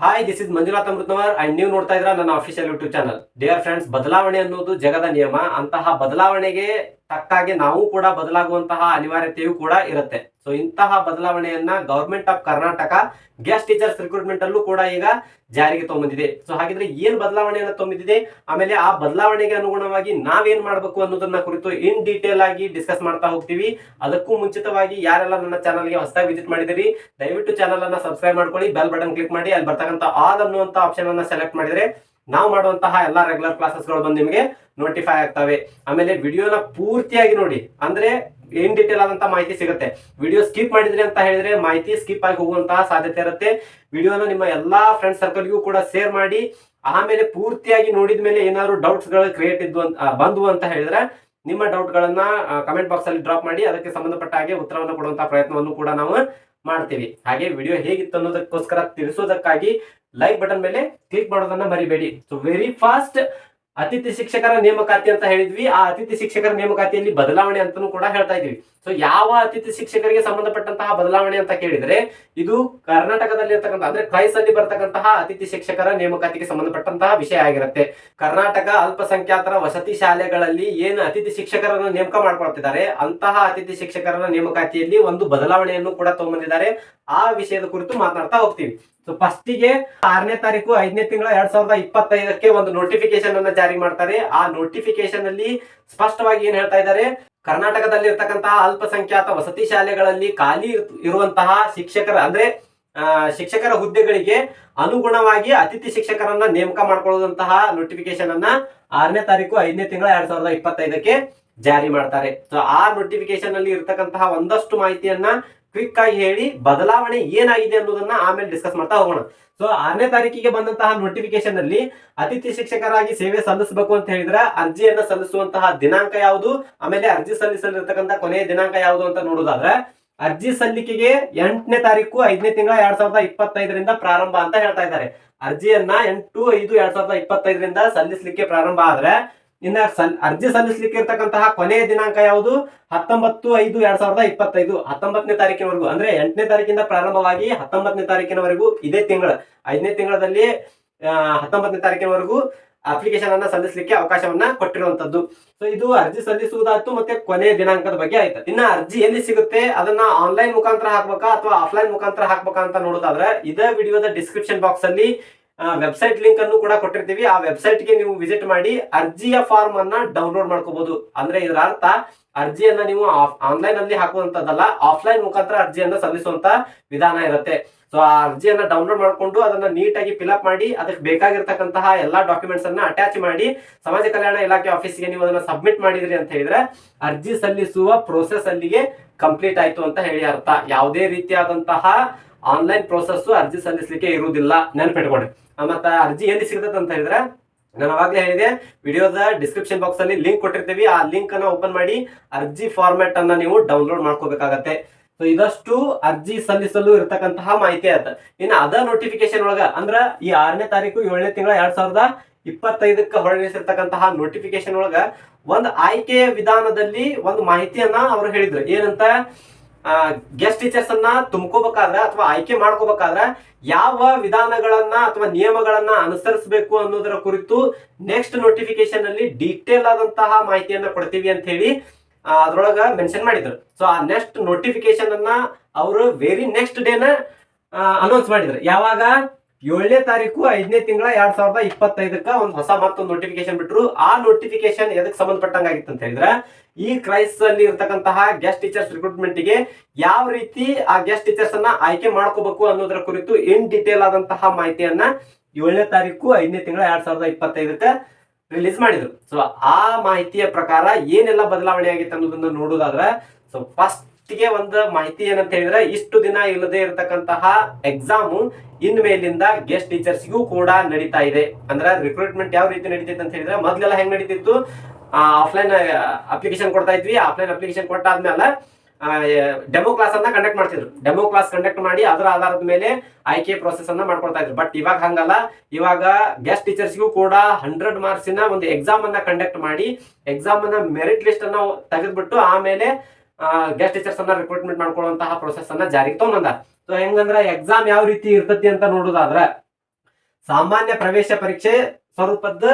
Hi this is Manjunath Amruthnavar and ನೀವು ನೋಡ್ತಾ ಇದ್ರ ನನ್ನ official YouTube channel dear friends ಬದಲಾವಣೆ ಅನ್ನೋದು ಜಗದ ನಿಯಮ. ಅಂತಹ ಬದಲಾವಣೆಗೆ ತಕ್ಕಾಗಿ ನಾವು ಕೂಡ ಬದಲಾಗುವಂತಹ ಅನಿವಾರ್ಯತೆಯೂ ಕೂಡ ಇರುತ್ತೆ. ಸೊ ಇಂತಹ ಬದಲಾವಣೆಯನ್ನ government of Karnataka guest teachers recruitment ಅಲ್ಲೂ ಕೂಡ ಈಗ ಜಾರಿಗೆ ತಗೊಂಬಂದಿದೆ. ಸೊ ಹಾಗಿದ್ರೆ ಏನ್ ಬದಲಾವಣೆಯನ್ನ ತಂದಿದೆ ಆಮೇಲೆ ಆ ಬದಲಾವಣೆಗೆ ಅನುಗುಣವಾಗಿ ನಾವೇನ್ ಮಾಡಬೇಕು ಅನ್ನೋದನ್ನ ಕುರಿತು ಇನ್ ಡೀಟೇಲ್ ಆಗಿ ಡಿಸ್ಕಸ್ ಮಾಡ್ತಾ ಹೋಗ್ತೀವಿ. ಅದಕ್ಕೂ ಮುಂಚಿತವಾಗಿ ಯಾರೆಲ್ಲ ನನ್ನ ಚಾನಲ್ಗೆ ಹೊಸದಾಗಿ ವಿಸಿಟ್ ಮಾಡಿದಿರಿ ದಯವಿಟ್ಟು ಚಾನಲ್ ಅನ್ನ ಸಬ್ಸ್ಕ್ರೈಬ್ ಮಾಡ್ಕೊಳ್ಳಿ ಬೆಲ್ ಬಟನ್ ಕ್ಲಿಕ್ ಮಾಡಿ, ಅಲ್ಲಿ ಬರ್ತಕ್ಕಂಥ ಆಲ್ ಅನ್ನುವಂತ ಆಪ್ಷನ್ ಅನ್ನ ಸೆಲೆಕ್ಟ್ ಮಾಡಿದ್ರೆ ನಾವು ಮಾಡುವಂತಹ ಎಲ್ಲಾ ರೆಗ್ಯುಲರ್ ಕ್ಲಾಸಸ್ಗಳು ಬಂದು ನಿಮಗೆ ನೋಟಿಫೈ ಆಗ್ತವೆ. ಆಮೇಲೆ ವಿಡಿಯೋನ ಪೂರ್ತಿಯಾಗಿ ನೋಡಿ. ಅಂದ್ರೆ ಇನ್ ಡೀಟೇಲ್ ಆದಂತ ಮಾಹಿತಿ ಸಿಗುತ್ತೆ. ವಿಡಿಯೋ ಸ್ಕಿಪ್ ಮಾಡಿದ್ರಿ ಅಂತ ಹೇಳಿದ್ರೆ ಮಾಹಿತಿ ಸ್ಕಿಪ್ ಆಗಿ ಹೋಗುವಂತಹ ಸಾಧ್ಯತೆ ಇರುತ್ತೆ. ವಿಡಿಯೋನ ನಿಮ್ಮ ಎಲ್ಲಾ ಫ್ರೆಂಡ್ ಸರ್ಕಲ್ಗೂ ಕೂಡ ಶೇರ್ ಮಾಡಿ, ಆಮೇಲೆ ಪೂರ್ತಿಯಾಗಿ ನೋಡಿದ ಮೇಲೆ ಏನಾದ್ರು ಡೌಟ್ಸ್ಗಳು ಕ್ರಿಯೇಟ್ ಇದ್ವು ಬಂದ್ವು ಅಂತ ಹೇಳಿದ್ರೆ ನಿಮ್ಮ ಡೌಟ್ ಗಳನ್ನ ಕಮೆಂಟ್ ಬಾಕ್ಸ್ ಅಲ್ಲಿ ಡ್ರಾಪ್ ಮಾಡಿ, ಅದಕ್ಕೆ ಸಂಬಂಧಪಟ್ಟ ಹಾಗೆ ಉತ್ತರವನ್ನು ಕೊಡುವಂತಹ ಪ್ರಯತ್ನವನ್ನು ಕೂಡ ನಾವು ಮಾಡ್ತೀವಿ. ಹಾಗೆ ವಿಡಿಯೋ ಹೇಗಿತ್ತು ಅನ್ನೋದಕ್ಕೋಸ್ಕರ ತಿಳಿಸೋದಕ್ಕಾಗಿ ಲೈಕ್ ಬಟನ್ ಮೇಲೆ ಕ್ಲಿಕ್ ಮಾಡೋದನ್ನ ಮರಿಬೇಡಿ. ಸೊ ವೆರಿ ಫಾಸ್ಟ್ ಅತಿಥಿ ಶಿಕ್ಷಕರ ನೇಮಕಾತಿ ಅಂತ ಹೇಳಿದ್ವಿ. ಆ ಅತಿಥಿ ಶಿಕ್ಷಕರ ನೇಮಕಾತಿಯಲ್ಲಿ ಬದಲಾವಣೆ ಅಂತಾನೂ ಕೂಡ ಹೇಳ್ತಾ ಇದೀವಿ. ಸೊ ಯಾವ ಅತಿಥಿ ಶಿಕ್ಷಕರಿಗೆ ಸಂಬಂಧಪಟ್ಟಂತಹ ಬದಲಾವಣೆ ಅಂತ ಕೇಳಿದ್ರೆ, ಇದು ಕರ್ನಾಟಕದಲ್ಲಿ ಇರ್ತಕ್ಕಂಥ, ಅಂದ್ರೆ ಕ್ರೈಸ್ ಅಲ್ಲಿ ಬರ್ತಕ್ಕಂತಹ ಅತಿಥಿ ಶಿಕ್ಷಕರ ನೇಮಕಾತಿಗೆ ಸಂಬಂಧಪಟ್ಟಂತಹ ವಿಷಯ ಆಗಿರುತ್ತೆ. ಕರ್ನಾಟಕ ಅಲ್ಪಸಂಖ್ಯಾತರ ವಸತಿ ಶಾಲೆಗಳಲ್ಲಿ ಏನು ಅತಿಥಿ ಶಿಕ್ಷಕರನ್ನು ನೇಮಕ ಮಾಡ್ಕೊಳ್ತಿದ್ದಾರೆ, ಅಂತಹ ಅತಿಥಿ ಶಿಕ್ಷಕರ ನೇಮಕಾತಿಯಲ್ಲಿ ಒಂದು ಬದಲಾವಣೆಯನ್ನು ಕೂಡ ತಗೊಂಬಂದಿದ್ದಾರೆ. ಆ ವಿಷಯದ ಕುರಿತು ಮಾತನಾಡ್ತಾ ಹೋಗ್ತೀವಿ. ಸೊ ಫಸ್ಟಿಗೆ ಆರನೇ ತಾರೀಕು, ಐದನೇ ತಿಂಗಳ ಎರಡ್ ಸಾವಿರದ ಇಪ್ಪತ್ತೈದಕ್ಕೆ ಒಂದು ನೋಟಿಫಿಕೇಶನ್ ಅನ್ನ ಜಾರಿ ಮಾಡ್ತಾರೆ. ಆ ನೋಟಿಫಿಕೇಶನ್ ಅಲ್ಲಿ ಸ್ಪಷ್ಟವಾಗಿ ಏನ್ ಹೇಳ್ತಾ ಇದ್ದಾರೆ? ಕರ್ನಾಟಕದಲ್ಲಿ ಇರ್ತಕ್ಕಂತಹ ಅಲ್ಪಸಂಖ್ಯಾತ ವಸತಿ ಶಾಲೆಗಳಲ್ಲಿ ಖಾಲಿ ಇರುವಂತಹ ಶಿಕ್ಷಕರ, ಅಂದ್ರೆ ಶಿಕ್ಷಕರ ಹುದ್ದೆಗಳಿಗೆ ಅನುಗುಣವಾಗಿ ಅತಿಥಿ ಶಿಕ್ಷಕರನ್ನ ನೇಮಕ ಮಾಡ್ಕೊಳ್ಳುವಂತಹ ನೋಟಿಫಿಕೇಶನ್ ಅನ್ನ ಆರನೇ ತಾರೀಕು, ಐದನೇ ತಿಂಗಳ ಎರಡ್ ಸಾವಿರದ ಇಪ್ಪತ್ತೈದಕ್ಕೆ ಜಾರಿ ಮಾಡ್ತಾರೆ. ಸೊ ಆ ನೋಟಿಫಿಕೇಶನ್ ಅಲ್ಲಿ ಇರ್ತಕ್ಕಂತಹ ಒಂದಷ್ಟು ಮಾಹಿತಿಯನ್ನ ಕ್ವಿಕ್ ಆಗಿ ಹೇಳಿ ಬದಲಾವಣೆ ಏನಾಗಿದೆ ಅನ್ನೋದನ್ನ ಆಮೇಲೆ ಡಿಸ್ಕಸ್ ಮಾಡ್ತಾ ಹೋಗೋಣ. ಸೊ ಆರನೇ ತಾರೀಕಿಗೆ ಬಂದಂತಹ ನೋಟಿಫಿಕೇಶನ್ ಅಲ್ಲಿ ಅತಿಥಿ ಶಿಕ್ಷಕರಾಗಿ ಸೇವೆ ಸಲ್ಲಿಸಬೇಕು ಅಂತ ಹೇಳಿದ್ರೆ ಅರ್ಜಿಯನ್ನ ಸಲ್ಲಿಸುವಂತಹ ದಿನಾಂಕ ಯಾವುದು? ಆಮೇಲೆ ಅರ್ಜಿ ಸಲ್ಲಿಸಲಿರ್ತಕ್ಕಂಥ ಕೊನೆಯ ದಿನಾಂಕ ಯಾವುದು ಅಂತ ನೋಡೋದಾದ್ರೆ ಅರ್ಜಿ ಸಲ್ಲಿಕೆಗೆ ಎಂಟನೇ ತಾರೀಕು ಐದನೇ ತಿಂಗಳ ಎರಡ್ ಸಾವಿರದ ಇಪ್ಪತ್ತೈದರಿಂದ ಪ್ರಾರಂಭ ಅಂತ ಹೇಳ್ತಾ ಇದ್ದಾರೆ. ಅರ್ಜಿಯನ್ನ ಎಂಟು ಐದು ಎರಡ್ ಸಾವಿರದ ಇಪ್ಪತ್ತೈದರಿಂದ ಸಲ್ಲಿಸಲಿಕ್ಕೆ ಪ್ರಾರಂಭ ಆದ್ರೆ ಇನ್ನ ಸಲ್- ಅರ್ಜಿ ಸಲ್ಲಿಸಲಿಕ್ಕೆ ಇರ್ತಕ್ಕಂತಹ ಕೊನೆಯ ದಿನಾಂಕ ಯಾವುದು? ಹತ್ತೊಂಬತ್ತು ಐದು ಎರಡ್ ಸಾವಿರದ ಇಪ್ಪತ್ತೈದು. ಹತ್ತೊಂಬತ್ತನೇ ತಾರೀಕಿನವರೆಗೂ, ಅಂದ್ರೆ ಎಂಟನೇ ತಾರೀಕಿಂದ ಪ್ರಾರಂಭವಾಗಿ ಹತ್ತೊಂಬತ್ತನೇ ತಾರೀಕಿನವರೆಗೂ ಇದೇ ತಿಂಗಳ, ಐದನೇ ತಿಂಗಳಲ್ಲಿ ಹತ್ತೊಂಬತ್ತನೇ ತಾರೀಕಿನವರೆಗೂ ಅಪ್ಲಿಕೇಶನ್ ಅನ್ನ ಸಲ್ಲಿಸಲಿಕ್ಕೆ ಅವಕಾಶವನ್ನ ಕೊಟ್ಟಿರುವಂತದ್ದು. ಸೊ ಇದು ಅರ್ಜಿ ಸಲ್ಲಿಸುವುದಾಯ್ತು ಮತ್ತೆ ಕೊನೆಯ ದಿನಾಂಕದ ಬಗ್ಗೆ ಆಯ್ತು. ಇನ್ನ ಅರ್ಜಿ ಎಲ್ಲಿ ಸಿಗುತ್ತೆ? ಅದನ್ನ ಆನ್ಲೈನ್ ಮುಖಾಂತರ ಹಾಕ್ಬೇಕಾ ಅಥವಾ ಆಫ್ಲೈನ್ ಮುಖಾಂತರ ಹಾಕ್ಬೇಕಾ ಅಂತ ನೋಡೋದಾದ್ರೆ, ಇದೇ ವಿಡಿಯೋದ ಡಿಸ್ಕ್ರಿಪ್ಷನ್ ಬಾಕ್ಸ್ ಅಲ್ಲಿ ವೆಬ್ಸೈಟ್ ಲಿಂಕ್ ಅನ್ನು ಕೂಡ ಕೊಟ್ಟಿರ್ತೀವಿ. ಆ ವೆಬ್ಸೈಟ್ಗೆ ನೀವು ವಿಸಿಟ್ ಮಾಡಿ ಅರ್ಜಿಯ ಫಾರ್ಮ್ ಅನ್ನ ಡೌನ್ಲೋಡ್ ಮಾಡ್ಕೋಬಹುದು ಅಂದ್ರೆ ಇದರ ಅರ್ಥ, ಅರ್ಜಿಯನ್ನ ನೀವು ಆನ್ಲೈನ್ ಅಲ್ಲಿ ಹಾಕುವಂತದ್ದಲ್ಲ ಆಫ್ಲೈನ್ ಮುಖಾಂತರ ಅರ್ಜಿಯನ್ನ ಸಲ್ಲಿಸುವಂತ ವಿಧಾನ ಇರುತ್ತೆ. ಸೊ ಆ ಅರ್ಜಿಯನ್ನ ಡೌನ್ಲೋಡ್ ಮಾಡ್ಕೊಂಡು ಅದನ್ನ ನೀಟಾಗಿ ಫಿಲ್ಅಪ್ ಮಾಡಿ, ಅದಕ್ಕೆ ಬೇಕಾಗಿರ್ತಕ್ಕಂತಹ ಎಲ್ಲಾ ಡಾಕ್ಯುಮೆಂಟ್ಸ್ ಅನ್ನ ಅಟ್ಯಾಚ್ ಮಾಡಿ, ಸಮಾಜ ಕಲ್ಯಾಣ ಇಲಾಖೆ ಆಫೀಸ್ಗೆ ನೀವು ಅದನ್ನ ಸಬ್ಮಿಟ್ ಮಾಡಿದ್ರಿ ಅಂತ ಹೇಳಿದ್ರೆ, ಅರ್ಜಿ ಸಲ್ಲಿಸುವ ಪ್ರೋಸೆಸ್ ಅಲ್ಲಿಗೆ ಕಂಪ್ಲೀಟ್ ಆಯ್ತು ಅಂತ ಹೇಳಿ ಅರ್ಥ. ಯಾವುದೇ ರೀತಿಯಾದಂತಹ ಆನ್ಲೈನ್ ಪ್ರೋಸೆಸ್ ಅರ್ಜಿ ಸಲ್ಲಿಸಲಿಕ್ಕೆ ಇರುವುದಿಲ್ಲ. ನೆನಪಿಟ್ಕೊಡಿ ಮತ್ತ ಅರ್ಜಿ ಎಲ್ಲಿ ಸಿಗ್ತದೆ ಅಂತ ಹೇಳಿದ್ರೆ, ನಾನು ಅವಾಗಲೇ ಹೇಳಿದೆ, ವಿಡಿಯೋದ ಡಿಸ್ಕ್ರಿಪ್ಷನ್ ಬಾಕ್ಸ್ ಅಲ್ಲಿ ಲಿಂಕ್ ಕೊಟ್ಟಿರ್ತೀವಿ. ಆ ಲಿಂಕ್ ಅನ್ನ ಓಪನ್ ಮಾಡಿ ಅರ್ಜಿ ಫಾರ್ಮ್ಯಾಟ್ ಅನ್ನ ನೀವು ಡೌನ್ಲೋಡ್ ಮಾಡ್ಕೋಬೇಕಾಗತ್ತೆ. ಸೊ ಇದಷ್ಟು ಅರ್ಜಿ ಸಲ್ಲಿಸಲು ಇರತಕ್ಕಂತಹ ಮಾಹಿತಿ ಆಯ್ತು. ಇನ್ನು ಅದ ನೋಟಿಫಿಕೇಶನ್ ಒಳಗ, ಅಂದ್ರ ಈ ಆರನೇ ತಾರೀಕು ಏಳನೇ ತಿಂಗಳ ಎರಡ್ ಸಾವಿರದ ಇಪ್ಪತ್ತೈದಕ್ಕೆ ಹೊರಡಿಸಿರ್ತಕ್ಕಂತಹ ನೋಟಿಫಿಕೇಶನ್ ಒಳಗ ಒಂದು ಆಯ್ಕೆಯ ವಿಧಾನದಲ್ಲಿ ಒಂದು ಮಾಹಿತಿಯನ್ನ ಅವರು ಹೇಳಿದ್ರು. ಏನಂತ? ಗೆಸ್ಟ್ ಟೀಚರ್ಸ್ ಅನ್ನ ತುಂಬ್ಕೋಬೇಕಾದ್ರೆ ಅಥವಾ ಆಯ್ಕೆ ಮಾಡ್ಕೋಬೇಕಾದ್ರೆ ಯಾವ ವಿಧಾನಗಳನ್ನ ಅಥವಾ ನಿಯಮಗಳನ್ನ ಅನುಸರಿಸಬೇಕು ಅನ್ನೋದರ ಕುರಿತು ನೆಕ್ಸ್ಟ್ ನೋಟಿಫಿಕೇಶನ್ ಅಲ್ಲಿ ಡೀಟೇಲ್ ಆದಂತಹ ಮಾಹಿತಿಯನ್ನ ಕೊಡ್ತೀವಿ ಅಂತ ಹೇಳಿ ಅದ್ರೊಳಗ ಮೆನ್ಷನ್ ಮಾಡಿದ್ರು. ಸೊ ಆ ನೆಕ್ಸ್ಟ್ ನೋಟಿಫಿಕೇಶನ್ ಅನ್ನ ಅವರು ವೆರಿ ನೆಕ್ಸ್ಟ್ ಡೇನ ಅನೌನ್ಸ್ ಮಾಡಿದ್ರು. ಯಾವಾಗ? ಏಳನೇ ತಾರೀಕು ಐದನೇ ತಿಂಗಳ ಎರಡ್ ಸಾವಿರದ ಇಪ್ಪತ್ತೈದಕ್ಕ ಒಂದು ಹೊಸ ಮತ್ತೊಂದು ನೋಟಿಫಿಕೇಶನ್ ಬಿಟ್ರು. ಆ ನೋಟಿಫಿಕೇಶನ್ ಎದಕ್ಕೆ ಸಂಬಂಧಪಟ್ಟಂಗ ಆಗಿತ್ತು ಅಂತ ಹೇಳಿದ್ರೆ? ಈ ಕ್ರೈಸ್ ಅಲ್ಲಿ ಇರ್ತಕ್ಕಂತಹ ಗೆಸ್ಟ್ ಟೀಚರ್ಸ್ ರಿಕ್ರೂಟ್ಮೆಂಟ್ಗೆ ಯಾವ ರೀತಿ ಆ ಗೆಸ್ಟ್ ಟೀಚರ್ಸ್ ಅನ್ನ ಆಯ್ಕೆ ಮಾಡ್ಕೋಬೇಕು ಅನ್ನೋದರ ಕುರಿತು ಇನ್ ಡಿಟೇಲ್ ಆದಂತಹ ಮಾಹಿತಿಯನ್ನ ಏಳನೇ ತಾರೀಕು ಐದನೇ ತಿಂಗಳ ಎರಡ್ ಸಾವಿರದ ಇಪ್ಪತ್ತೈದಕ್ಕೆ ರಿಲೀಸ್ ಮಾಡಿದ್ರು. ಸೊ ಆ ಮಾಹಿತಿಯ ಪ್ರಕಾರ ಏನೆಲ್ಲ ಬದಲಾವಣೆ ಆಗಿತ್ತು ಅನ್ನೋದನ್ನ ನೋಡೋದಾದ್ರೆ ಸೊ ಫಸ್ಟ್ ಗೆ ಒಂದು ಮಾಹಿತಿ ಏನಂತ ಹೇಳಿದ್ರೆ, ಇಷ್ಟು ದಿನ ಇಲ್ಲದೆ ಇರತಕ್ಕಂತಹ ಎಕ್ಸಾಮು ಇನ್ ಮೇಲಿಂದ ಗೆಸ್ಟ್ ಟೀಚರ್ಸ್ಗೂ ಕೂಡ ನಡೀತಾ ಇದೆ. ಅಂದ್ರೆ ರಿಕ್ರೂಟ್ಮೆಂಟ್ ಯಾವ ರೀತಿ ನಡೀತೈತೆ ಅಂತ ಹೇಳಿದ್ರೆ, ಮೊದ್ಲೆಲ್ಲ ಹೆಂಗ್ ನಡೀತಿತ್ತು? ಆಫ್ಲೈನ್ ಅಪ್ಲಿಕೇಶನ್ ಕೊಡ್ತಾ ಇದ್ವಿ. ಆಫ್ಲೈನ್ ಅಪ್ಲಿಕೇಶನ್ ಕೊಟ್ಟಾದ್ಮೇಲೆ ಡೆಮೋ ಕ್ಲಾಸ್ ಅನ್ನ ಕಂಡಕ್ಟ್ ಮಾಡ್ತಿದ್ರು. ಡೆಮೋ ಕ್ಲಾಸ್ ಕಂಡಕ್ಟ್ ಮಾಡಿ ಅದರ ಆಧಾರದ ಮೇಲೆ ಆಯ್ಕೆ ಪ್ರೊಸೆಸ್ ಅನ್ನ ಮಾಡ್ಕೊಡ್ತಾ ಇದ್ರು. ಬಟ್ ಇವಾಗ ಹಂಗಲ್ಲ. ಇವಾಗ ಗೆಸ್ಟ್ ಟೀಚರ್ಸ್ಗೂ ಕೂಡ ಹಂಡ್ರೆಡ್ ಮಾರ್ಕ್ಸಿನ ಒಂದು ಎಕ್ಸಾಮ್ ಅನ್ನ ಕಂಡಕ್ಟ್ ಮಾಡಿ ಎಕ್ಸಾಮ್ ಅನ್ನ ಮೆರಿಟ್ ಲಿಸ್ಟ್ ಅನ್ನ ತೆಗೆದ್ಬಿಟ್ಟು ಆಮೇಲೆ ಗೆಸ್ಟ್ ಟೀಚರ್ಸ್ ಅನ್ನ ರಿಕ್ರೂಟ್ಮೆಂಟ್ ಮಾಡ್ಕೊಳ್ಳುವಂತಹ ಪ್ರೊಸೆಸ್ ಅನ್ನ ಜಾರಿಗೆ ತಗೊಂಬಂದ ಸೊ ಹೆಂಗಂದ್ರೆ ಎಕ್ಸಾಮ್ ಯಾವ ರೀತಿ ಇರ್ತತಿ ಅಂತ ನೋಡೋದಾದ್ರೆ, ಸಾಮಾನ್ಯ ಪ್ರವೇಶ ಪರೀಕ್ಷೆ ಸ್ವರೂಪದ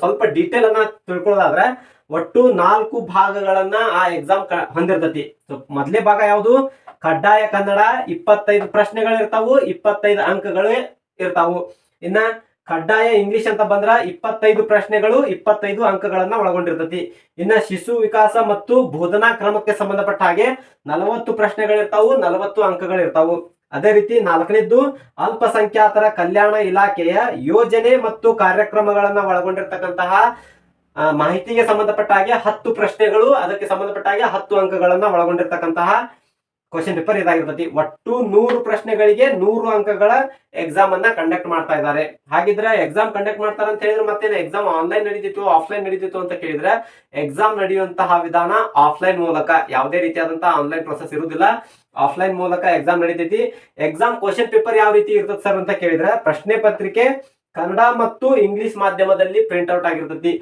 ಸ್ವಲ್ಪ ಡೀಟೇಲ್ ಅನ್ನ ತಿಳ್ಕೊಳ್ಳೋದಾದ್ರೆ, ಒಟ್ಟು ನಾಲ್ಕು ಭಾಗಗಳನ್ನ ಆ ಎಕ್ಸಾಮ್ ಹೊಂದಿರ್ತತಿ. ಸೊ ಮೊದಲೇ ಭಾಗ ಯಾವುದು? ಕಡ್ಡಾಯ ಕನ್ನಡ, ಇಪ್ಪತ್ತೈದು ಪ್ರಶ್ನೆಗಳು ಇರ್ತಾವು ಇಪ್ಪತ್ತೈದು ಅಂಕಗಳು ಇರ್ತಾವು. ಇನ್ನ ಕಡ್ಡಾಯ ಇಂಗ್ಲಿಷ್ ಅಂತ ಬಂದ್ರ ಇಪ್ಪತ್ತೈದು ಪ್ರಶ್ನೆಗಳು, ಇಪ್ಪತ್ತೈದು ಅಂಕಗಳನ್ನ ಒಳಗೊಂಡಿರ್ತತಿ. ಇನ್ನ ಶಿಶು ವಿಕಾಸ ಮತ್ತು ಬೋಧನಾ ಕ್ರಮಕ್ಕೆ ಸಂಬಂಧಪಟ್ಟ ಹಾಗೆ ನಲವತ್ತು ಪ್ರಶ್ನೆಗಳಿರ್ತಾವು, ನಲವತ್ತು ಅಂಕಗಳಿರ್ತಾವು. ಅದೇ ರೀತಿ ನಾಲ್ಕನೇದ್ದು, ಅಲ್ಪಸಂಖ್ಯಾತರ ಕಲ್ಯಾಣ ಇಲಾಖೆಯ ಯೋಜನೆ ಮತ್ತು ಕಾರ್ಯಕ್ರಮಗಳನ್ನ ಒಳಗೊಂಡಿರ್ತಕ್ಕಂತಹ ಮಾಹಿತಿಗೆ ಸಂಬಂಧಪಟ್ಟ ಹಾಗೆ ಹತ್ತು ಪ್ರಶ್ನೆಗಳು, ಅದಕ್ಕೆ ಸಂಬಂಧಪಟ್ಟ ಹಾಗೆ ಹತ್ತು ಅಂಕಗಳನ್ನ ಒಳಗೊಂಡಿರ್ತಕ್ಕಂತಹ ಕ್ವಶನ್ ಪೇಪರ್ ಇದಾಗಿರ್ತತಿ. ಒಟ್ಟು ನೂರು ಪ್ರಶ್ನೆಗಳಿಗೆ ನೂರು ಅಂಕಗಳ ಎಕ್ಸಾಮ್ ಅನ್ನ ಕಂಡಕ್ಟ್ ಮಾಡ್ತಾ ಇದ್ದಾರೆ. ಹಾಗಿದ್ರೆ ಎಕ್ಸಾಮ್ ಕಂಡಕ್ಟ್ ಮಾಡ್ತಾರೆ ಅಂತ ಹೇಳಿದ್ರೆ ಮತ್ತೆ ಎಕ್ಸಾಮ್ ಆನ್ಲೈನ್ ನಡೀತಿತ್ತು ಆಫ್ಲೈನ್ ನಡೀತಿತ್ತು ಅಂತ ಕೇಳಿದ್ರೆ ಎಕ್ಸಾಮ್ ನಡೆಯುವಂತಹ ವಿಧಾನ ಆಫ್ಲೈನ್ ಮೂಲಕ, ಯಾವುದೇ ರೀತಿಯಾದಂತಹ ಆನ್ಲೈನ್ ಪ್ರೊಸೆಸ್ ಇರುವುದಿಲ್ಲ. ಆಫ್ಲೈನ್ ಮೂಲಕ ಎಕ್ಸಾಮ್ ನಡೀತೈತಿ. ಎಕ್ಸಾಮ್ ಕ್ವಶನ್ ಪೇಪರ್ ಯಾವ ರೀತಿ ಇರ್ತದೆ ಸರ್ ಅಂತ ಕೇಳಿದ್ರೆ ಪ್ರಶ್ನೆ ಪತ್ರಿಕೆ ಕನ್ನಡ ಮತ್ತು ಇಂಗ್ಲಿಷ್ ಮಾಧ್ಯಮದಲ್ಲಿ ಪ್ರಿಂಟ್ ಔಟ್ ಆಗಿರ್ತೈತಿ.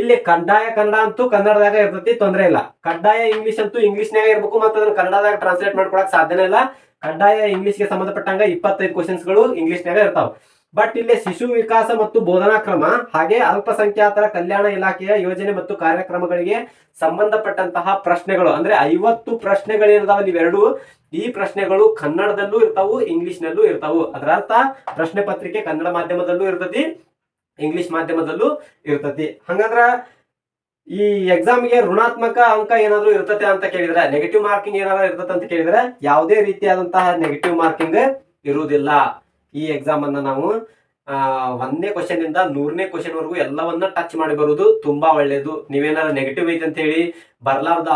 ಇಲ್ಲಿ ಕಡ್ಡಾಯ ಕನ್ನಡ ಅಂತೂ ಕನ್ನಡದಾಗ ಇರ್ತತಿ, ತೊಂದರೆ ಇಲ್ಲ. ಕಡ್ಡಾಯ ಇಂಗ್ಲಿಷ್ ಅಂತೂ ಇಂಗ್ಲಿಷ್ನಾಗ ಇರ್ಬೇಕು ಮತ್ತೆ ಅದನ್ನ ಕನ್ನಡದಾಗ ಟ್ರಾನ್ಸ್ಲೇಟ್ ಮಾಡ್ಕೊಳಕ್ ಸಾಧ್ಯನೇ ಇಲ್ಲ. ಕಡ್ಡಾಯ ಇಂಗ್ಲಿಷ್ಗೆ ಸಂಬಂಧಪಟ್ಟಂಗ ಇಪ್ಪತ್ತೈದು ಕ್ವಶನ್ಸ್ಗಳು ಇಂಗ್ಲಿಷ್ನಾಗ ಇರ್ತಾವ. ಬಟ್ ಇಲ್ಲಿ ಶಿಶು ವಿಕಾಸ ಮತ್ತು ಬೋಧನಾ ಕ್ರಮ ಹಾಗೆ ಅಲ್ಪಸಂಖ್ಯಾತರ ಕಲ್ಯಾಣ ಇಲಾಖೆಯ ಯೋಜನೆ ಮತ್ತು ಕಾರ್ಯಕ್ರಮಗಳಿಗೆ ಸಂಬಂಧಪಟ್ಟಂತಹ ಪ್ರಶ್ನೆಗಳು, ಅಂದ್ರೆ ಐವತ್ತು ಪ್ರಶ್ನೆಗಳೇನಿದಾವ ಇವೆರಡು ಈ ಪ್ರಶ್ನೆಗಳು ಕನ್ನಡದಲ್ಲೂ ಇರ್ತಾವು ಇಂಗ್ಲಿಷ್ನಲ್ಲೂ ಇರ್ತಾವು. ಅದರ ಅರ್ಥ ಪ್ರಶ್ನೆ ಪತ್ರಿಕೆ ಕನ್ನಡ ಮಾಧ್ಯಮದಲ್ಲೂ ಇರ್ತತಿ. ಇಂಗ್ಲಿಷ್ ಮಾಧ್ಯಮದಲ್ಲೂ ಇರ್ತತಿ. ಹಂಗಂದ್ರ ಈ ಎಕ್ಸಾಮ್ಗೆ ಋಣಾತ್ಮಕ ಅಂಕ ಏನಾದ್ರು ಇರ್ತತೆ ಅಂತ ಕೇಳಿದ್ರೆ ನೆಗೆಟಿವ್ ಮಾರ್ಕಿಂಗ್ ಏನಾದ್ರು ಇರ್ತತೆ ಅಂತ ಕೇಳಿದ್ರೆ, ಯಾವುದೇ ರೀತಿಯಾದಂತಹ ನೆಗೆಟಿವ್ ಮಾರ್ಕಿಂಗ್ ಇರುವುದಿಲ್ಲ. ಈ ಎಕ್ಸಾಮ್ ಅನ್ನ ನಾವು ಒಂದನೇ ಕ್ವಶನ್ ಇಂದ ನೂರನೇ ಕ್ವಶನ್ ವರೆಗೂ ಎಲ್ಲವನ್ನ ಟಚ್ ಮಾಡಿ ಬರುವುದು ತುಂಬಾ ಒಳ್ಳೇದು. ನೀವೇನಾದ್ರು ನೆಗೆಟಿವ್ ಐತೆ ಅಂತ ಹೇಳಿ, ಬರ್ಲಾರ್ದ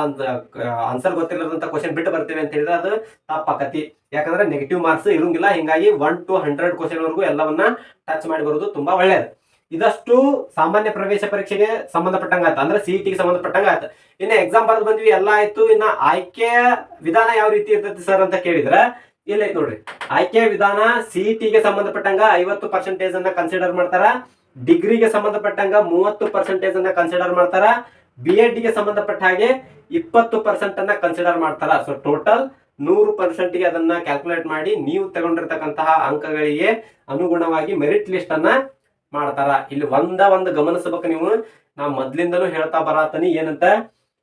ಆನ್ಸರ್ ಗೊತ್ತಿಲ್ಲದಂತ ಕ್ವಶನ್ ಬಿಟ್ಟು ಬರ್ತೇವೆ ಅಂತ ಹೇಳಿದ್ರೆ ಅದು ತಪ್ಪಾಕತಿ. ಯಾಕಂದ್ರೆ ನೆಗೆಟಿವ್ ಮಾರ್ಕ್ಸ್ ಇರಂಗಿಲ್ಲ, ಹಿಂಗಾಗಿ ಒನ್ ಟು ಹಂಡ್ರೆಡ್ ಕ್ವಶನ್ ವರೆಗೂ ಎಲ್ಲವನ್ನ ಟಚ್ ಮಾಡಿ ಬರುವುದು ತುಂಬಾ ಒಳ್ಳೇದು. ಇದಷ್ಟು ಸಾಮಾನ್ಯ ಪ್ರವೇಶ ಪರೀಕ್ಷೆಗೆ ಸಂಬಂಧಪಟ್ಟಂಗ ಆಯ್ತು. ಅಂದ್ರೆ ಸಿಇಟಿಗೆ ಸಂಬಂಧಪಟ್ಟಂಗ ಆಯ್ತು. ಇನ್ನು ಎಕ್ಸಾಮ್ ಬರೆದು ಬಂದ್ವಿ, ಎಲ್ಲ ಆಯ್ತು. ಇನ್ನ ಆಯ್ಕೆಯ ವಿಧಾನ ಯಾವ ರೀತಿ ಇರ್ತೈತಿ ಸರ್ ಅಂತ ಕೇಳಿದ್ರೆ, ಇಲ್ಲ ನೋಡ್ರಿ. ಆಯ್ಕೆ ವಿಧಾನ ಸಿಇಟಿಗೆ ಸಂಬಂಧಪಟ್ಟಂಗ ಐವತ್ತು ಪರ್ಸೆಂಟೇಜ್ ಅನ್ನ ಕನ್ಸಿಡರ್ ಮಾಡ್ತಾರ. ಡಿಗ್ರಿಗೆ ಸಂಬಂಧಪಟ್ಟಂಗ ಮೂವತ್ತು ಪರ್ಸೆಂಟೇಜ್ ಅನ್ನ ಕನ್ಸಿಡರ್ ಮಾಡ್ತಾರ. ಬಿ ಎಡ್ಗೆ ಸಂಬಂಧಪಟ್ಟ ಹಾಗೆ ಇಪ್ಪತ್ತು ಪರ್ಸೆಂಟ್ ಅನ್ನ ಕನ್ಸಿಡರ್ ಮಾಡ್ತಾರ. ಸೊ ಟೋಟಲ್ ನೂರು ಪರ್ಸೆಂಟ್ಗೆ ಅದನ್ನ ಕ್ಯಾಲ್ಕುಲೇಟ್ ಮಾಡಿ ನೀವು ತಗೊಂಡಿರ್ತಕ್ಕಂತಹ ಅಂಕಗಳಿಗೆ ಅನುಗುಣವಾಗಿ ಮೆರಿಟ್ ಲಿಸ್ಟ್ ಅನ್ನ ಮಾಡ್ತಾರ. ಇಲ್ಲಿ ಒಂದ ಒಂದು ಗಮನಿಸಬೇಕು ನೀವು. ನಾ ಮೊದ್ಲಿಂದನೂ ಹೇಳ್ತಾ ಬರತನಿ. ಏನಂತ?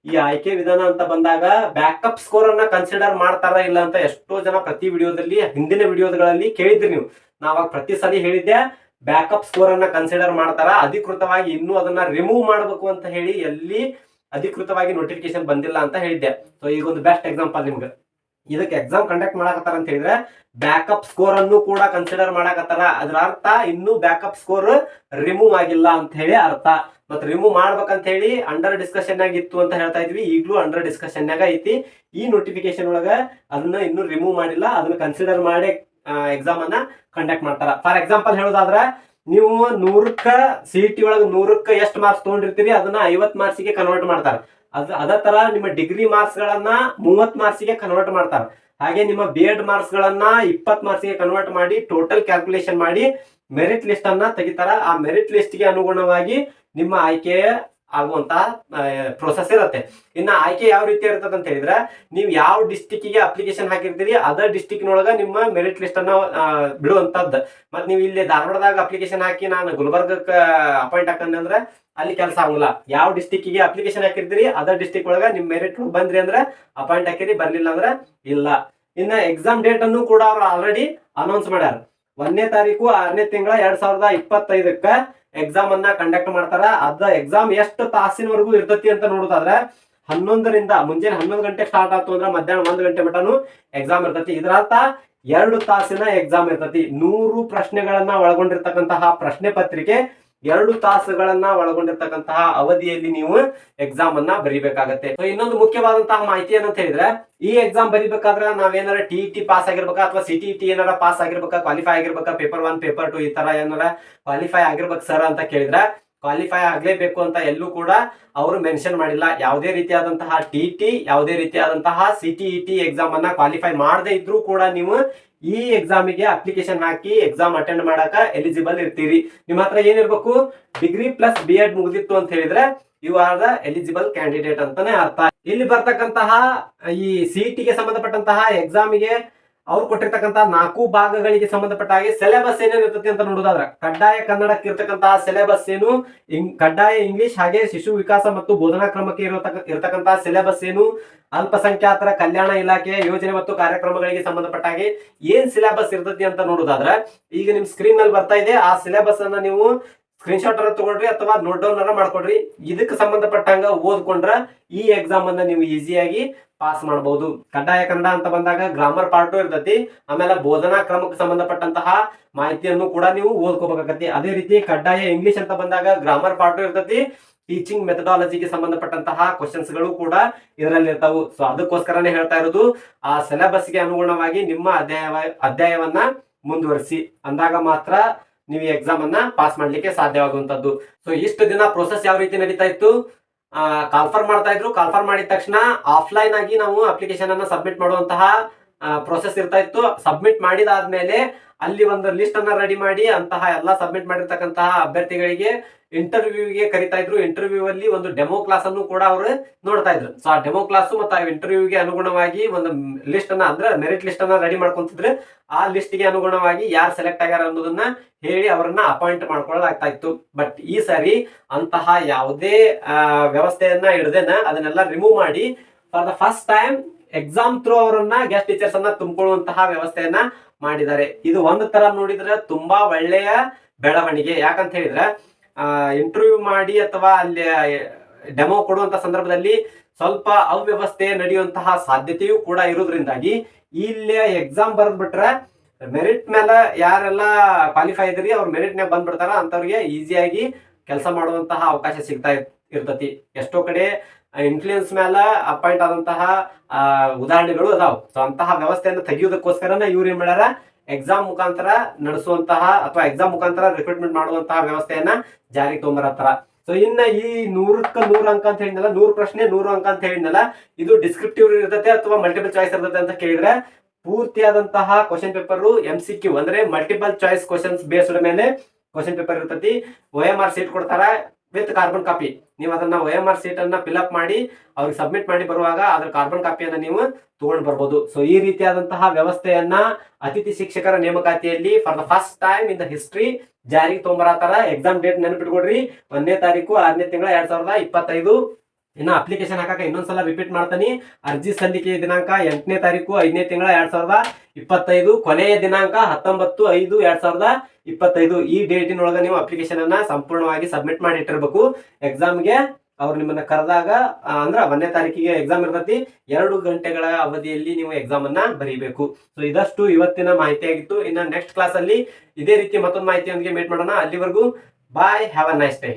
ಈ ಆಯ್ಕೆ ವಿಧಾನ ಅಂತ ಬಂದಾಗ ಬ್ಯಾಕಪ್ ಸ್ಕೋರ್ ಅನ್ನ ಕನ್ಸಿಡರ್ ಮಾಡ್ತಾರ ಇಲ್ಲ ಅಂತ ಎಷ್ಟೋ ಜನ ಪ್ರತಿ ವಿಡಿಯೋದಲ್ಲಿ, ಹಿಂದಿನ ವಿಡಿಯೋಗಳಲ್ಲಿ ಕೇಳಿದ್ರಿ ನೀವು. ನಾವಾಗ ಪ್ರತಿ ಸಲ ಹೇಳಿದ್ದೆ ಬ್ಯಾಕಪ್ ಸ್ಕೋರ್ ಅನ್ನ ಕನ್ಸಿಡರ್ ಮಾಡ್ತಾರ. ಅಧಿಕೃತವಾಗಿ ಇನ್ನೂ ಅದನ್ನ ರಿಮೂವ್ ಮಾಡಬೇಕು ಅಂತ ಹೇಳಿ ಎಲ್ಲಿ ಅಧಿಕೃತವಾಗಿ ನೋಟಿಫಿಕೇಶನ್ ಬಂದಿಲ್ಲ ಅಂತ ಹೇಳಿದ್ದೆ. ಸೊ ಈಗ ಒಂದು ಬೆಸ್ಟ್ ಎಕ್ಸಾಂಪಲ್ ನಿಮ್ಗೆ. ಇದಕ್ಕೆ ಎಕ್ಸಾಮ್ ಕಂಡಕ್ಟ್ ಮಾಡಕತ್ತಾರ ಅಂತ ಹೇಳಿದ್ರೆ ಬ್ಯಾಕಪ್ ಸ್ಕೋರ್ ಅನ್ನು ಕೂಡ ಕನ್ಸಿಡರ್ ಮಾಡಕತ್ತಾರ. ಅದ್ರ ಅರ್ಥ ಇನ್ನೂ ಬ್ಯಾಕಪ್ ಸ್ಕೋರ್ ರಿಮೂವ್ ಆಗಿಲ್ಲ ಅಂತ ಹೇಳಿ ಅರ್ಥ. ಮತ್ತೆ ರಿಮೂವ್ ಮಾಡ್ಬೇಕಂತ ಹೇಳಿ ಅಂಡರ್ ಡಿಸ್ಕಷನ್ ಆಗಿತ್ತು ಅಂತ ಹೇಳ್ತಾ ಇದ್ವಿ. ಈಗಲೂ ಅಂಡರ್ ಡಿಸ್ಕಷನ್ ಐತಿ. ಈ ನೋಟಿಫಿಕೇಶನ್ ಒಳಗ ಅದನ್ನ ಇನ್ನೂ ರಿಮೂವ್ ಮಾಡಿಲ್ಲ. ಅದನ್ನ ಕನ್ಸಿಡರ್ ಮಾಡಿ ಎಕ್ಸಾಮ್ ಅನ್ನ ಕಂಡಕ್ಟ್ ಮಾಡ್ತಾರ. ಫಾರ್ ಎಕ್ಸಾಂಪಲ್ ಹೇಳೋದಾದ್ರ, ನೀವು ನೂರಕ್ಕ ಸಿ ಟಿ ಒಳಗ ನೂರಕ್ಕ ಎಷ್ಟು ಮಾರ್ಕ್ಸ್ ತಗೊಂಡಿರ್ತೀರಿ, ಅದನ್ನ ಐವತ್ ಮಾರ್ಕ್ಸಿಗೆ ಕನ್ವರ್ಟ್ ಮಾಡ್ತಾರ. ಅದ ಅದ ತರ ನಿಮ್ಮ ಡಿಗ್ರಿ ಮಾರ್ಕ್ಸ್ ಗಳನ್ನ ಮೂವತ್ ಮಾರ್ಕ್ಸಿಗೆ ಕನ್ವರ್ಟ್ ಮಾಡ್ತಾರ. ಹಾಗೆ ನಿಮ್ಮ ಬಿ ಎಡ್ ಮಾರ್ಕ್ಸ್ ಗಳನ್ನ ಇಪ್ಪತ್ ಮಾರ್ಕ್ಸ್ಗೆ ಕನ್ವರ್ಟ್ ಮಾಡಿ ಟೋಟಲ್ ಕ್ಯಾಲ್ಕುಲೇಷನ್ ಮಾಡಿ ಮೆರಿಟ್ ಲಿಸ್ಟ್ ಅನ್ನ ತೆಗಿತಾರ. ಆ ಮೆರಿಟ್ ಲಿಸ್ಟ್ಗೆ ಅನುಗುಣವಾಗಿ ನಿಮ್ಮ ಆಯ್ಕೆ ಆಗುವಂತಹ ಪ್ರೊಸೆಸ್ ಇರುತ್ತೆ. ಇನ್ನ ಆಯ್ಕೆ ಯಾವ ರೀತಿ ಇರ್ತದ ಅಂತ ಹೇಳಿದ್ರೆ ನೀವು ಯಾವ ಡಿಸ್ಟಿಕ್ಗೆ ಅಪ್ಲಿಕೇಶನ್ ಹಾಕಿರ್ತೀರಿ ಅದರ್ ಡಿಸ್ಟಿಕ್ನೊಳಗ ನಿಮ್ಮ ಮೆರಿಟ್ ಲಿಸ್ಟ್ ಅನ್ನ ಬಿಡುವಂತದ್ದು. ಮತ್ತ್ ನೀವು ಇಲ್ಲಿ ಧಾರವಾಡದಾಗ ಅಪ್ಲಿಕೇಶನ್ ಹಾಕಿ ನಾನು ಗುಲ್ಬರ್ಗಕ್ಕೆ ಅಪಾಯಿಂಟ್ ಹಾಕಂದ್ರೆ ಅಲ್ಲಿ ಕೆಲಸ ಆಗಲ್ಲ ಯಾವ ಡಿಸ್ಟಿಕ್ಗೆ ಅಪ್ಲಿಕೇಶನ್ ಹಾಕಿರ್ತೀರಿ ಅದರ್ ಡಿಸ್ಟಿಕ್ ಒಳಗೆ ನಿಮ್ಮ ಮೆರಿಟ್ ಬಂದ್ರಿ ಅಂದ್ರೆ ಅಪಾಯಿಂಟ್ ಹಾಕಿರಿ, ಬರಲಿಲ್ಲ ಅಂದ್ರೆ ಇಲ್ಲ. ಇನ್ನ ಎಕ್ಸಾಮ್ ಡೇಟ್ ಅನ್ನು ಕೂಡ ಅವ್ರು ಆಲ್ರೆಡಿ ಅನೌನ್ಸ್ ಮಾಡ್ಯಾರ. ಒಂದನೇ ತಾರೀಕು ಆರನೇ ತಿಂಗಳ ಎರಡ್ ಸಾವಿರದ ಇಪ್ಪತ್ತೈದಕ್ಕ ಎಕ್ಸಾಮ್ ಅನ್ನ ಕಂಡಕ್ಟ್ ಮಾಡ್ತಾರ. ಅದ ಎಕ್ಸಾಮ್ ಎಷ್ಟು ತಾಸಿನವರೆಗೂ ಇರ್ತತಿ ಅಂತ ನೋಡೋದಾದ್ರೆ ಹನ್ನೊಂದರಿಂದ, ಮುಂಜಾನೆ ಹನ್ನೊಂದು ಗಂಟೆ ಸ್ಟಾರ್ಟ್ ಆಯ್ತು ಅಂದ್ರೆ ಮಧ್ಯಾಹ್ನ ಒಂದು ಗಂಟೆ ಮಟನು ಎಕ್ಸಾಮ್ ಇರ್ತತಿ. ಇದರ ಅರ್ಥ ಎರಡು ತಾಸಿನ ಎಕ್ಸಾಮ್ ಇರ್ತತಿ. ನೂರು ಪ್ರಶ್ನೆಗಳನ್ನ ಒಳಗೊಂಡಿರ್ತಕ್ಕಂತಹ ಪ್ರಶ್ನೆ ಪತ್ರಿಕೆ ಎರಡು ತಾಸುಗಳನ್ನ ಒಳಗೊಂಡಿರ್ತಕ್ಕಂತಹ ಅವಧಿಯಲ್ಲಿ ನೀವು ಎಕ್ಸಾಮ್ ಅನ್ನ ಬರೀಬೇಕಾಗತ್ತೆ. ಇನ್ನೊಂದು ಮುಖ್ಯವಾದಂತಹ ಮಾಹಿತಿ ಏನಂತ ಹೇಳಿದ್ರೆ, ಈ ಎಕ್ಸಾಮ್ ಬರಿಬೇಕಾದ್ರೆ ನಾವೇನಾರ ಟಿ ಟಿ ಪಾಸ್ ಆಗಿರ್ಬೇಕಾ ಅಥವಾ ಸಿ ಟಿ ಟಿ ಏನಾರ ಪಾಸ್ ಆಗಿರ್ಬೇಕಾ ಕ್ವಾಲಿಫೈ ಆಗಿರ್ಬೇಕಾ ಪೇಪರ್ ಒನ್ ಪೇಪರ್ ಟು ಈ ತರ ಏನಾರ ಕ್ವಾಲಿಫೈ ಆಗಿರ್ಬೇಕು ಸರ್ ಅಂತ ಕೇಳಿದ್ರೆ ಕ್ವಾಲಿಫೈ ಆಗ್ಲೇಬೇಕು ಅಂತ ಎಲ್ಲೂ ಕೂಡ ಅವರು ಮೆನ್ಷನ್ ಮಾಡಿಲ್ಲ. ಯಾವುದೇ ರೀತಿಯಾದಂತಹ ಟಿ ಟಿ ಯಾವುದೇ ರೀತಿಯಾದಂತಹ ಸಿ ಟಿ ಎಕ್ಸಾಮ್ ಅನ್ನ ಕ್ವಾಲಿಫೈ ಮಾಡದೇ ಇದ್ರೂ ಕೂಡ ನೀವು ಈ ಎಕ್ಸಾಮಿಗೆ ಅಪ್ಲಿಕೇಶನ್ ಹಾಕಿ ಎಕ್ಸಾಮ್ ಅಟೆಂಡ್ ಮಾಡಕ ಎಲಿಜಿಬಲ್ ಇರ್ತೀರಿ. ನಿಮ್ಮ ಹತ್ರ ಏನಿರ್ಬೇಕು ಡಿಗ್ರಿ ಪ್ಲಸ್ ಬಿ ಎಡ್ ಮುಗಿದಿತ್ತು ಅಂತ ಹೇಳಿದ್ರೆ you are the eligible candidate ಅಂತಾನೆ ಅರ್ಥ. ಇಲ್ಲಿ ಬರ್ತಕ್ಕಂತಹ ಈ ಸಿಇಟಿಗೆ ಗೆ ಸಂಬಂಧಪಟ್ಟಂತಹ ಎಕ್ಸಾಮಿಗೆ ಅವ್ರು ಕೊಟ್ಟಿರ್ತಕ್ಕಂತ ನಾಲ್ಕು ಭಾಗಗಳಿಗೆ ಸಂಬಂಧಪಟ್ಟ ಹಾಗೆ ಸಿಲೆಬಸ್ ಏನೇನು ಇರ್ತದೆ ಅಂತ ನೋಡೋದಾದ್ರ ಕಡ್ಡಾಯ ಕನ್ನಡಕ್ಕೆ ಇರ್ತಕ್ಕಂತಹ ಸಿಲೆಬಸ್ ಏನು ಕಡ್ಡಾಯ ಇಂಗ್ಲಿಷ್ ಹಾಗೆ ಶಿಶು ವಿಕಾಸ ಮತ್ತು ಬೋಧನಾ ಕ್ರಮಕ್ಕೆ ಇರತಕ್ಕ ಇರತಕ್ಕಂತಹ ಸಿಲೆಬಸ್ ಏನು, ಅಲ್ಪಸಂಖ್ಯಾತರ ಕಲ್ಯಾಣ ಇಲಾಖೆ ಯೋಜನೆ ಮತ್ತು ಕಾರ್ಯಕ್ರಮಗಳಿಗೆ ಸಂಬಂಧಪಟ್ಟ ಹಾಗೆ ಏನ್ ಸಿಲೆಬಸ್ ಇರ್ತತಿ ಅಂತ ನೋಡೋದಾದ್ರ ಈಗ ನಿಮ್ ಸ್ಕ್ರೀನ್ನಲ್ಲಿ ಬರ್ತಾ ಇದೆ, ಆ ಸಿಲೆಬಸ್ ಅನ್ನ ನೀವು ಸ್ಕ್ರೀನ್ ಶಾಟ್ ಅರ ತಗೊಳ್ರಿ ಅಥವಾ ನೋಟ್ ಡೌನ್ ಅರ ಮಾಡ್ಕೊಡ್ರಿ. ಇದಕ್ಕೆ ಸಂಬಂಧಪಟ್ಟಂಗ ಓದ್ಕೊಂಡ್ರ ಈ ಎಕ್ಸಾಮ್ ಅನ್ನ ನೀವು ಈಸಿಯಾಗಿ ಪಾಸ್ ಮಾಡಬಹುದು ಕಡ್ಡಾಯ ಕನ್ನಡ ಅಂತ ಬಂದಾಗ ಗ್ರಾಮರ್ ಪಾರ್ಟು ಇರ್ತತಿ. ಆಮೇಲೆ ಬೋಧನಾ ಕ್ರಮಕ್ಕೆ ಸಂಬಂಧಪಟ್ಟಂತಹ ಮಾಹಿತಿಯನ್ನು ಕೂಡ ನೀವು ಓದ್ಕೋಬೇಕಾಗತ್ತೆ. ಅದೇ ರೀತಿ ಕಡ್ಡಾಯ ಇಂಗ್ಲಿಷ್ ಅಂತ ಬಂದಾಗ ಗ್ರಾಮರ್ ಪಾರ್ಟು ಇರ್ತತಿ. ಟೀಚಿಂಗ್ ಮೆಥಡಾಲಜಿಗೆ ಸಂಬಂಧಪಟ್ಟಂತಹ ಕ್ವಶನ್ಸ್ಗಳು ಕೂಡ ಇದರಲ್ಲಿ ಇರ್ತಾವು. ಸೊ ಅದಕ್ಕೋಸ್ಕರನೇ ಹೇಳ್ತಾ ಇರೋದು, ಆ ಸಿಲೆಬಸ್ಗೆ ಅನುಗುಣವಾಗಿ ನಿಮ್ಮ ಅಧ್ಯಾಯ ಅಧ್ಯಾಯವನ್ನ ಮುಂದುವರಿಸಿ. ಅಂದಾಗ ಮಾತ್ರ ನೀವು ಎಕ್ಸಾಮ್ ಅನ್ನ ಪಾಸ್ ಮಾಡ್ಲಿಕ್ಕೆ ಸಾಧ್ಯವಾಗುವಂತದ್ದು ಸೊ ಇಷ್ಟು ದಿನ ಪ್ರೋಸೆಸ್ ಯಾವ ರೀತಿ ನಡೀತಾ ಇತ್ತು? ಕಾಲ್ಫರ್ ಮಾಡ್ತಾ ಇದ್ರು. ಕಾಲ್ಫರ್ ಮಾಡಿದ ತಕ್ಷಣ ಆಫ್ಲೈನ್ ಆಗಿ ನಾವು ಅಪ್ಲಿಕೇಶನ್ ಅನ್ನ ಸಬ್ಮಿಟ್ ಮಾಡುವಂತಹ ಪ್ರೋಸೆಸ್ ಇರ್ತಾ ಇತ್ತು. ಸಬ್ಮಿಟ್ ಮಾಡಿದಾದ್ಮೇಲೆ ಅಲ್ಲಿ ಒಂದು ಲಿಸ್ಟ್ ಅನ್ನ ರೆಡಿ ಮಾಡಿ ಅಂತಹ ಎಲ್ಲ ಸಬ್ಮಿಟ್ ಮಾಡಿರ್ತಕ್ಕಂತಹ ಅಭ್ಯರ್ಥಿಗಳಿಗೆ ಇಂಟರ್ವ್ಯೂಗೆ ಕರಿತಾ ಇದ್ರು. ಇಂಟರ್ವ್ಯೂ ಅಲ್ಲಿ ಒಂದು ಡೆಮೋ ಕ್ಲಾಸ್ ಅನ್ನು ಕೂಡ ಅವರು ನೋಡ್ತಾ ಇದ್ರು. ಸೊ ಆ ಡೆಮೋ ಕ್ಲಾಸ್ ಮತ್ತು ಆ ಇಂಟರ್ವ್ಯೂಗೆ ಅನುಗುಣವಾಗಿ ಒಂದು ಲಿಸ್ಟ್ ಅನ್ನ ಅಂದ್ರೆ ಮೆರಿಟ್ ಲಿಸ್ಟ್ ಅನ್ನ ರೆಡಿ ಮಾಡ್ಕೊಂತಿದ್ರೆ. ಆ ಲಿಸ್ಟ್ಗೆ ಅನುಗುಣವಾಗಿ ಯಾರು ಸೆಲೆಕ್ಟ್ ಆಗ್ಯಾರ ಅನ್ನೋದನ್ನ ಹೇಳಿ ಅವರನ್ನ ಅಪಾಯಿಂಟ್ ಮಾಡ್ಕೊಳ್ಳಲಾಗ್ತಾ ಇತ್ತು. ಬಟ್ ಈ ಸಾರಿ ಅಂತಹ ಯಾವುದೇ ವ್ಯವಸ್ಥೆಯನ್ನ ಹಿಡ್ದೇನ ಅದನ್ನೆಲ್ಲ ರಿಮೂವ್ ಮಾಡಿ for the first time exam through ಅವರನ್ನ ಗೆಸ್ಟ್ ಟೀಚರ್ಸ್ ಅನ್ನ ತುಂಬಿಕೊಳ್ಳುವಂತಹ ವ್ಯವಸ್ಥೆಯನ್ನ ಮಾಡಿದ್ದಾರೆ. ಇದು ಒಂದು ತರ ನೋಡಿದ್ರೆ ತುಂಬಾ ಒಳ್ಳೆಯ ಬೆಳವಣಿಗೆ. ಯಾಕಂತ ಹೇಳಿದ್ರೆ ಇಂಟರ್ವ್ಯೂ ಮಾಡಿ ಅಥವಾ ಅಲ್ಲಿ ಡೆಮೋ ಕೊಡುವಂತ ಸಂದರ್ಭದಲ್ಲಿ ಸ್ವಲ್ಪ ಅವ್ಯವಸ್ಥೆ ನಡೆಯುವಂತಹ ಸಾಧ್ಯತೆಯೂ ಕೂಡ ಇರೋದ್ರಿಂದಾಗಿ ಇಲ್ಲಿ ಎಕ್ಸಾಮ್ ಬರೆದ್ಬಿಟ್ರೆ ಮೆರಿಟ್ ಮೇಲೆ ಯಾರೆಲ್ಲ ಕ್ವಾಲಿಫೈ ಇದ್ರಿ ಅವ್ರ ಮೆರಿಟ್ ನ್ಯಾಗ ಬಂದ್ಬಿಡ್ತಾರ ಅಂತವ್ರಿಗೆ ಈಸಿಯಾಗಿ ಕೆಲಸ ಮಾಡುವಂತಹ ಅವಕಾಶ ಸಿಗ್ತಾ ಇರ್- ಇರ್ತತಿ. ಎಷ್ಟೋ ಕಡೆ ಇನ್ಫ್ಲೂಯೆನ್ಸ್ ಮೇಲೆ ಅಪಾಯಿಂಟ್ ಆದಂತಹ ಉದಾಹರಣೆಗಳು ಅದಾವ. ಸೊ ಅಂತಹ ವ್ಯವಸ್ಥೆಯನ್ನು ತೆಗೆಯುವುದಕ್ಕೋಸ್ಕರನೇ ಇವ್ರು ಏನ್ ಮಾಡ್ಯಾರ? ಎಕ್ಸಾಮ್ ಮುಖಾಂತರ ನಡೆಸುವಂತಹ ಅಥವಾ ಎಕ್ಸಾಮ್ ಮುಖಾಂತರ ರಿಕ್ರೂಟ್ಮೆಂಟ್ ಮಾಡುವಂತಹ ವ್ಯವಸ್ಥೆಯನ್ನ ಜಾರಿಗೆ ತೊಗೊಂಬರತ್ತಾರ. ಸೊ ಇನ್ನ ಈ ನೂರಕ್ಕ ನೂರು ಅಂಕ ಅಂತ ಹೇಳಿದ್ನಲ್ಲ, ನೂರು ಪ್ರಶ್ನೆ, ನೂರು ಅಂಕ ಅಂತ ಹೇಳಿದ್ನಲ್ಲ, ಇದು ಡಿಸ್ಕ್ರಿಪ್ಟಿವ್ ಇರ್ತದೆ ಅಥವಾ ಮಲ್ಟಿಪಲ್ ಚಾಯ್ಸ್ ಇರ್ತದೆ ಅಂತ ಕೇಳಿದ್ರೆ, ಪೂರ್ತಿಯಾದಂತಹ question paper M C Q ಅಂದ್ರೆ ಮಲ್ಟಿಪಲ್ ಚಾಯ್ಸ್ ಕ್ವಶನ್ಸ್ ಬೇಸ್ಡ್ ಮೇಲೆ ಕ್ವಶನ್ ಪೇಪರ್ ಇರ್ತತಿ. ಒ ಎಂ ಆರ್ ಸೀಟ್ ಕೊಡ್ತಾರ ವಿತ್ ಕಾರ್ಬನ್ ಕಾಪಿ ನೀವು ಅದನ್ನ ಒ ಎಂ ಆರ್ ಸೀಟ್ ಅನ್ನ ಫಿಲ್ಅಪ್ ಮಾಡಿ, ಅವ್ರಿಗೆ ಸಬ್ಮಿಟ್ ಮಾಡಿ ಬರುವಾಗ ಅದ್ರ ಕಾರ್ಬನ್ ಕಾಪಿಯನ್ನ ನೀವು ತಗೊಂಡು ಬರ್ಬೋದು. ಸೊ ಈ ರೀತಿಯಾದಂತಹ ವ್ಯವಸ್ಥೆಯನ್ನ ಅತಿಥಿ ಶಿಕ್ಷಕರ ನೇಮಕಾತಿಯಲ್ಲಿ for the first time in the history ಜಾರಿಗೆ ತೊಗೊಂಬರತ್ತಾರ ಎಕ್ಸಾಮ್ ಡೇಟ್ ನೆನಪಿಟ್ಕೊಡ್ರಿ. ಒಂದನೇ ತಾರೀಕು, ಆರನೇ ತಿಂಗಳ ಎರಡ್ ಸಾವಿರದ ಇಪ್ಪತ್ತೈದು. ಇನ್ನು ಅಪ್ಲಿಕೇಶನ್ ಹಾಕಕ ಇನ್ನೊಂದ್ಸಲ ರಿಪೀಟ್ ಮಾಡ್ತಾನೆ. ಅರ್ಜಿ ಸಲ್ಲಿಕೆ ದಿನಾಂಕ ಎಂಟನೇ ತಾರೀಕು, ಐದನೇ ತಿಂಗಳ ಎರಡ್ ಸಾವಿರದ ಇಪ್ಪತ್ತೈದು. ಕೊನೆಯ ದಿನಾಂಕ ಹತ್ತೊಂಬತ್ತು, ಐದು, ಎರಡ್ ಸಾವಿರದ ಇಪ್ಪತ್ತೈದು. ಈ ಡೇಟಿನೊಳಗೆ ನೀವು ಅಪ್ಲಿಕೇಶನ್ ಅನ್ನ ಸಂಪೂರ್ಣವಾಗಿ ಸಬ್ಮಿಟ್ ಮಾಡಿ ಇಟ್ಟಿರ್ಬೇಕು. ಎಕ್ಸಾಮ್ಗೆ ಅವ್ರು ನಿಮ್ಮನ್ನ ಕರೆದಾಗ ಅಂದ್ರೆ ಅಂದ್ರ ಒಂದನೇ ತಾರೀಕಿಗೆ ಎಕ್ಸಾಮ್ ಇರ್ತೈತಿ. ಎರಡು ಗಂಟೆಗಳ ಅವಧಿಯಲ್ಲಿ ನೀವು ಎಕ್ಸಾಮ್ ಅನ್ನ ಬರೀಬೇಕು. ಸೊ ಇದಷ್ಟು ಇವತ್ತಿನ ಮಾಹಿತಿ ಆಗಿತ್ತು. ಇನ್ನು ನೆಕ್ಸ್ಟ್ ಕ್ಲಾಸ್ ಅಲ್ಲಿ ಇದೇ ರೀತಿ ಮತ್ತೊಂದು ಮಾಹಿತಿಯೊಂದಿಗೆ ಮೀಟ್ ಮಾಡೋಣ. ಅಲ್ಲಿವರೆಗೂ bye have a nice day